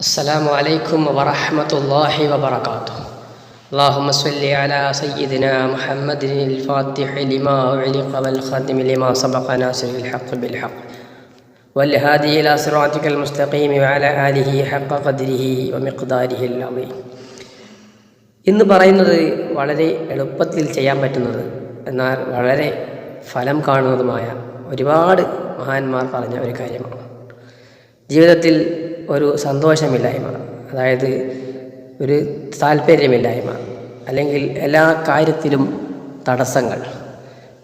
السلام عليكم ورحمة الله وبركاته اللهم صل على سيدنا محمد الفاتح لما أعلق والخاتم لما سبق ناصر الحق بالحق والهادي إلى صراطك المستقيم وعلى آله حق قدره ومقداره العظيم ഇന്ന് പറയുന്നത് വളരെ എളുപ്പത്തിൽ ചെയ്യാൻ പറ്റുന്നത് എന്നാൽ വളരെ ഫലം കാണുന്നതുമായ ഒരുപാട് മഹാന്മാർ പറഞ്ഞ ഒരു കാര്യമാണ് ജീവിതത്തിൽ ഒരു സന്തോഷമില്ലായ്മ അതായത് ഒരു താല്പര്യമില്ലായ്മ അല്ലെങ്കിൽ എല്ലാ കാര്യത്തിലും തടസ്സങ്ങൾ.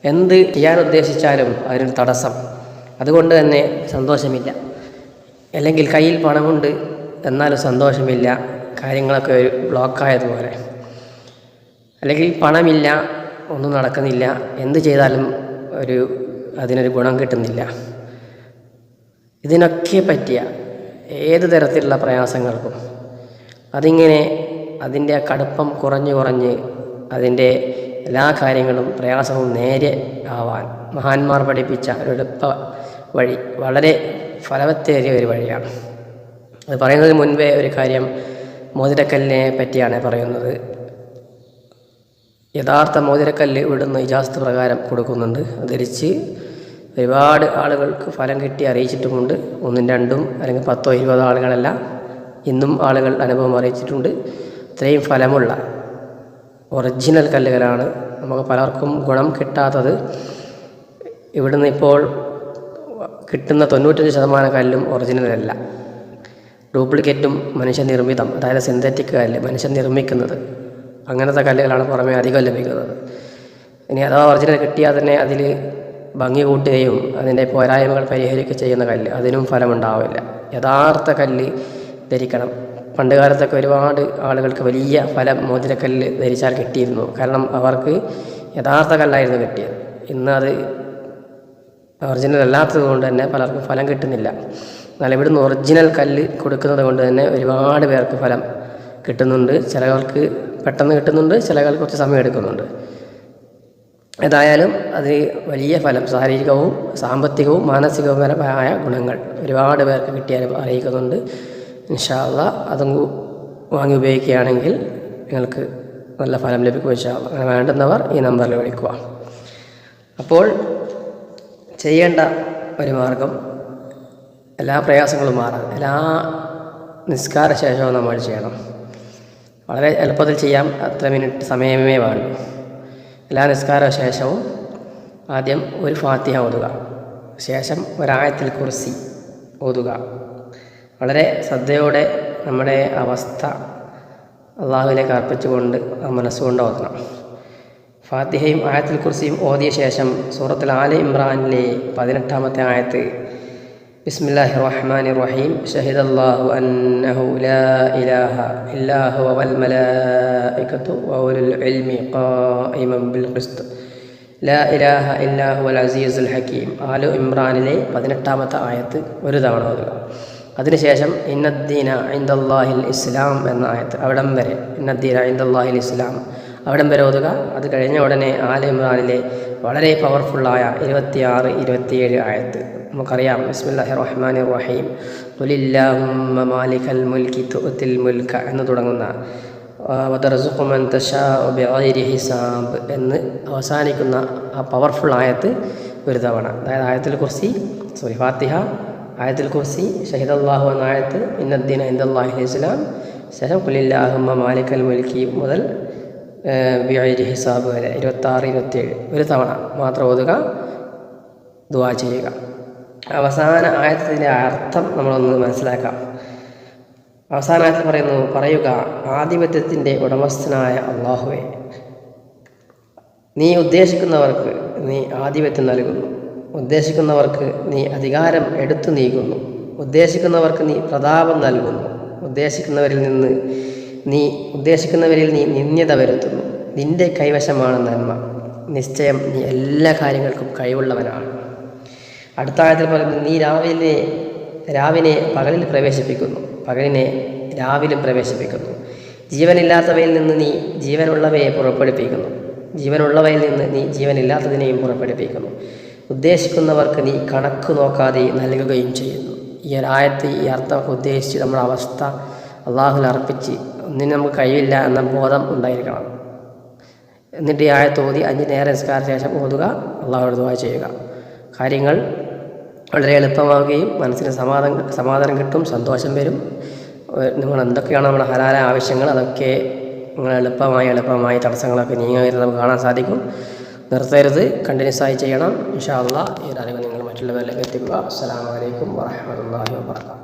എന്ത് ചെയ്യാൻ ഉദ്ദേശിച്ചാലും അതിനൊരു തടസ്സം. അതുകൊണ്ട് തന്നെ സന്തോഷമില്ല. അല്ലെങ്കിൽ കയ്യിൽ പണമുണ്ട് എന്നാലും സന്തോഷമില്ല. കാര്യങ്ങളൊക്കെ ഒരു ബ്ലോക്കായതുപോലെ. അല്ലെങ്കിൽ പണമില്ല ഒന്നും നടക്കുന്നില്ല. എന്ത് ചെയ്താലും ഒരു അതിനൊരു ഗുണം കിട്ടുന്നില്ല. ഇതിനൊക്കെ പറ്റിയ ഏത് തരത്തിലുള്ള പ്രയാസങ്ങൾക്കും അതിങ്ങനെ അതിന്റെ കടുപ്പം കുറഞ്ഞ് കുറഞ്ഞ് അതിന്റെ എല്ലാ കാര്യങ്ങളും പ്രയാസവും നേരെ ആവാൻ മഹാന്മാർ പഠിപ്പിച്ച ഒരു എളുപ്പ വഴി വളരെ ഫലവത്തേറിയ ഒരു വഴിയാണ്. അത് പറയുന്നതിന് മുൻപേ ഒരു കാര്യം മോതിരക്കല്ലിനെ പറ്റിയാണ് പറയുന്നത്. യഥാർത്ഥ മോതിരക്കല്ല് ഇവിടുന്ന് ഇജാസ്ത് പ്രകാരം കൊടുക്കുന്നുണ്ട്. ധരിച്ച് ഒരുപാട് ആളുകൾക്ക് ഫലം കിട്ടി അറിയിച്ചിട്ടുമുണ്ട്. ഒന്നും രണ്ടും അല്ലെങ്കിൽ പത്തോ ഇരുപതോ ആളുകളല്ല. ഇന്നും ആളുകൾ അനുഭവം അറിയിച്ചിട്ടുണ്ട്. ഇത്രയും ഫലമുള്ള ഒറിജിനൽ കല്ലുകളാണ് നമുക്ക് പലർക്കും ഗുണം കിട്ടാത്തത്. ഇവിടുന്ന് ഇപ്പോൾ കിട്ടുന്ന തൊണ്ണൂറ്റഞ്ച് ശതമാനം കല്ലും ഒറിജിനലല്ല ഡ്യൂപ്ലിക്കേറ്റും മനുഷ്യനിർമ്മിതം അതായത് സിന്തറ്റിക് കല്ല് മനുഷ്യൻ നിർമ്മിക്കുന്നത്. അങ്ങനത്തെ കല്ലുകളാണ് പുറമേ അധികം ലഭിക്കുന്നത്. ഇനി അഥവാ ഒറിജിനൽ കിട്ടിയാൽ തന്നെ അതിൽ ഭംഗി കൂട്ടുകയും അതിന്റെ പോരായ്മകൾ പരിഹരിക്കുകയും ചെയ്യുന്ന കല്ല്. അതിനും ഫലമുണ്ടാവില്ല. യഥാർത്ഥ കല്ല് ധരിക്കണം. പണ്ട് കാലത്തൊക്കെ ഒരുപാട് ആളുകൾക്ക് വലിയ ഫലം മോതിരക്കല്ല് ധരിച്ചാൽ കിട്ടിയിരുന്നു. കാരണം അവർക്ക് യഥാർത്ഥ കല്ലായിരുന്നു കിട്ടിയത്. ഇന്ന് അത് ഒറിജിനൽ അല്ലാത്തത് കൊണ്ട് തന്നെ പലർക്കും ഫലം കിട്ടുന്നില്ല. എന്നാൽ ഇവിടുന്ന് ഒറിജിനൽ കല്ല് കൊടുക്കുന്നത് കൊണ്ട് തന്നെ ഒരുപാട് പേർക്ക് ഫലം കിട്ടുന്നുണ്ട്. ചിലകൾക്ക് പെട്ടെന്ന് കിട്ടുന്നുണ്ട് ചിലകൾ കുറച്ച് സമയം എടുക്കുന്നുണ്ട്. ഏതായാലും അത് വലിയ ഫലം ശാരീരികവും സാമ്പത്തികവും മാനസികവുമായ ഗുണങ്ങൾ ഒരുപാട് പേർക്ക് കിട്ടിയാൽ അറിയിക്കുന്നുണ്ട്. ഇൻഷാല്ല അതും വാങ്ങി ഉപയോഗിക്കുകയാണെങ്കിൽ നിങ്ങൾക്ക് നല്ല ഫലം ലഭിക്കും ഇൻഷാല്ല അങ്ങനെ വേണ്ടുന്നവർ ഈ നമ്പറിൽ വിളിക്കുക. അപ്പോൾ ചെയ്യേണ്ട ഒരു മാർഗം എല്ലാ പ്രയാസങ്ങളും മാറാൻ എല്ലാ നിസ്കാര ശേഷവും നമ്മൾ ചെയ്യണം. വളരെ എളുപ്പത്തിൽ ചെയ്യാം അത്ര മിനിറ്റ് സമയമേ വേണ്ടു. എല്ലാ നിസ്കാര ശേഷവും ആദ്യം ഒരു ഫാത്തിഹ ഓതുക. ശേഷം ഒരായത്തിൽ കുറിസി ഓതുക. വളരെ ശ്രദ്ധയോടെ നമ്മുടെ അവസ്ഥ അള്ളാഹുവിലേക്ക് അർപ്പിച്ചുകൊണ്ട് മനസ്സുകൊണ്ട് ഓതണം. ഫാത്തിഹയും ആയത്തിൽ കുറിസിയും ഓതിയ ശേഷം സൂറത്തിൽ ആല ഇമ്രാനിലെ പതിനെട്ടാമത്തെ ആയത്ത് ബിസ്മില്ലാഹി റഹ്മാൻ റഹീം ഷഹിദ് അല്ലാഹു അന്നഹു ലാ ഇലാഹ ഇല്ലാ ഹുവ വൽ മലായികത്തു വഉലുൽ ഇൽമി ഖായിമൻ ബിൽ ഖിസ്ത്. ലാ ഇലാഹ ഇല്ലാ ഹുവൽ അസീസുൽ ഹക്കീം. ആലു ഇമ്രാനിലെ പതിനെട്ടാമത്തെ ആയത്ത് ഒരു തവണ ഓതുക അതിനുശേഷം ഇന്നദ്ദീന ഐന്ദല്ലാഹിൽ ഇസ്ലാം എന്ന ആയത്ത് അവിടം വരെ. ഇന്നദ്ദീന ഐന്ദല്ലാഹിൽ ഇസ്ലാം. അവിടം വരെ ഓതുക. അത് കഴിഞ്ഞ ഉടനെ ആല ഇമ്രാനിലെ വളരെ പവർഫുള്ളായ ഇരുപത്തിയാറ് ഇരുപത്തിയേഴ് ആയത്ത്. നമുക്കറിയാം. ബിസ്മില്ലാഹി റഹ്മാൻ റഹീം ഖുലില്ലാഹുമ്മ മാലിക്കൽ മുൽക്കി തുത്തിൽ മുൽക്ക എന്ന് തുടങ്ങുന്ന ഹിസാബ് എന്ന് അവസാനിക്കുന്ന ആ പവർഫുൾ ആയത്ത് ഒരു തവണ. അതായത് ആയത്തിൽ കുർസി സോറി ഫാത്തിഹ ആയത്തിൽ കുർസി ഷഹിദ് അള്ളാഹു എന്ന ആയത്ത് ഇന്നദ്ദീൻ ഇന്ദാഹി ഇസ്ലാം ശേഷം കുലില്ലാഹുമ്മ മാലിക്കൽ മുൽക്കി മുതൽ ബിഐരി ഹിസാബ് വരെ ഇരുപത്താറ് ഇരുപത്തേഴ് ഒരു തവണ മാത്രം ഓതുക ദുവാ ചെയ്യുക. അവസാന ആയത്തിന്റെ അർത്ഥം നമ്മളൊന്ന് മനസ്സിലാക്കാം. അവസാന ആയത്തിൽ പറയുന്നു പറയുക ആധിപത്യത്തിന്റെ ഉടമസ്ഥനായ അള്ളാഹുവെ നീ ഉദ്ദേശിക്കുന്നവർക്ക് നീ ആധിപത്യം നൽകുന്നു. ഉദ്ദേശിക്കുന്നവർക്ക് നീ അധികാരം എടുത്തു നീക്കുന്നു. ഉദ്ദേശിക്കുന്നവർക്ക് നീ പ്രതാപം നൽകുന്നു. ഉദ്ദേശിക്കുന്നവരിൽ നിന്ന് നീ ഉദ്ദേശിക്കുന്നവരിൽ നീ നിന്ദ്യത വരുത്തുന്നു. നിന്റെ കൈവശമാണ് നന്മ. നിശ്ചയം നീ എല്ലാ കാര്യങ്ങൾക്കും കഴിവുള്ളവനാണ്. അടുത്ത ആയത്തിൽ പറയുന്നത് നീ രാവിലെ രാവിനെ പകലിൽ പ്രവേശിപ്പിക്കുന്നു. പകലിനെ രാവിലും പ്രവേശിപ്പിക്കുന്നു. ജീവനില്ലാത്തവയിൽ നിന്ന് നീ ജീവനുള്ളവയെ പുറപ്പെടുപ്പിക്കുന്നു. ജീവനുള്ളവയിൽ നിന്ന് നീ ജീവനില്ലാത്തതിനെയും പുറപ്പെടുപ്പിക്കുന്നു. ഉദ്ദേശിക്കുന്നവർക്ക് നീ കണക്ക് നോക്കാതെ നൽകുകയും ചെയ്യുന്നു. ഈ ആയത്ത് ഈ അർത്ഥമൊക്കെ ഉദ്ദേശിച്ച് നമ്മുടെ അവസ്ഥ അള്ളാഹുൽ അർപ്പിച്ച് ഒന്നിനും നമുക്ക് കഴിയില്ല എന്ന ബോധം ഉണ്ടായിരിക്കണം. എന്നിട്ട് ഈ ഓതി അഞ്ച് നേരെ നിസ്കാര ശേഷം ഓതുക അള്ളാഹുടെ ദുആ ചെയ്യുക. കാര്യങ്ങൾ വളരെ എളുപ്പമാവുകയും മനസ്സിന് സമാധാനം സമാധാനം കിട്ടും സന്തോഷം വരും. നിങ്ങൾ എന്തൊക്കെയാണ് നമ്മുടെ ഹലാല ആവശ്യങ്ങൾ അതൊക്കെ നിങ്ങൾ എളുപ്പമായി എളുപ്പമായി തടസ്സങ്ങളൊക്കെ നീങ്ങുന്നത് നമുക്ക് കാണാൻ സാധിക്കും. നിർത്തരുത് കണ്ടിന്യൂസ് ആയി ചെയ്യണം. ഇൻഷാ അള്ളാഹ് ഈ അറിവ് നിങ്ങൾ മറ്റുള്ളവരിലേക്ക് എത്തിക്കുക. അസ്സാം വലൈക്കും വറഹ്മത്തുള്ളാഹി വബറകാതുഹു.